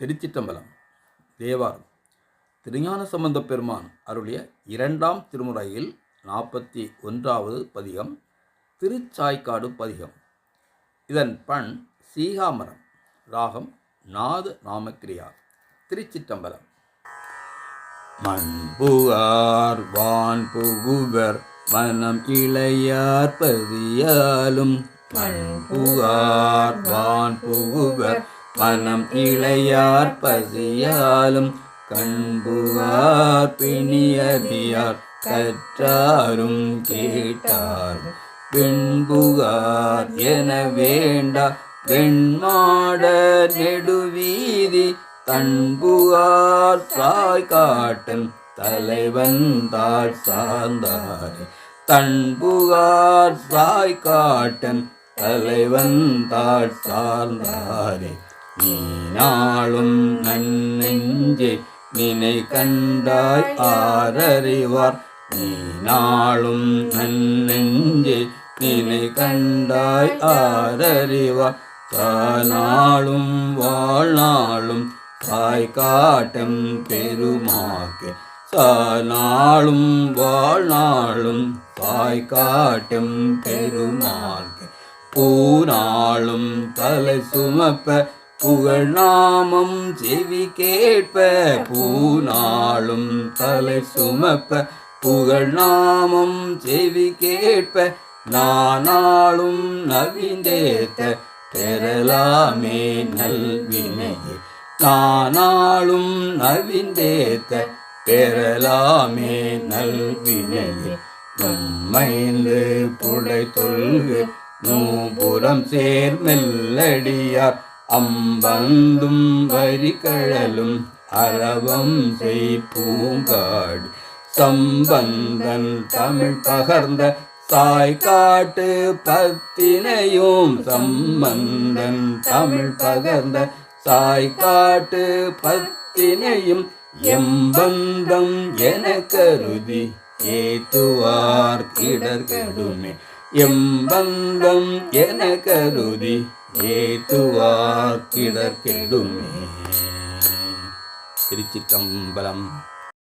திருச்சிற்றம்பலம் தேவாரம். திருஞான சம்பந்த பெருமான் அருளிய இரண்டாம் திருமுறையில் நாற்பத்தி ஒன்றாவது பதிகம் திருச்சாய்க்காடு பதிகம். இதன் பண் சீகாமரம் ராகம் நாத நாமக்கிரியா திருச்சிற்றம்பலம். மண்புகார் வான் புகுவர் மனம் இளையார் பதியாலும் மண்புகார் வான் புகுவர் பணம் இளையார் பசியாலும் கண்புவார் பிணியறியார் கற்றாரும் கேட்டார். பின்புகார் என வேண்டா வெண்மாட நெடுவீதி தன்புகார் சாய் காட்டன் தலைவன் தாழ் சார்ந்தாரே. தன்புகார் சாய் காட்டன் தலைவன் தாழ் சார்ந்தாரே. நீ நாளும் நன்னெஞ்சே நினை கண்டாய் ஆரறிவார் நீ நாளும் நன்னெஞ்சே நினை கண்டாய் ஆரறிவார் தானாளும் வாழ்நாளும் தாய் காட்டம் பெருமாக்கு. சானாளும் வாழ்நாளும் தாய் காட்டம் பெருமாக்கு பூநாளும் தலை சுமப்ப புகழ்நாமம் செவி கேட்ப பூநாளும் தலை சுமப்ப. புகழ்நாமம் செவி கேட்ப நானாளும் நவிந்தேத்த. பெறலாமே நல்வினையே நானாளும் நவிந்தேத்த. பெறலாமே நல்வினையே நம்மைந்து புடை தொல்கு நூபுறம் சேர்மெல்லடியார். அம்பந்தும் வரிகழலும் அரவம் செய் பூங்காடு. சம்பந்தன் தமிழ் பகர்ந்த சாய்காட்டு பத்தினையும் சம்பந்தன் தமிழ் பகர்ந்த சாய்காட்டு பத்தினையும் எம்பந்தம் என கருதி ஏத்துவார் கிடர்கடுமே எம்பந்தம் என கருதி ஏத்துவார் கிடர்கெடுமே திருச்சிற்றம்பலம்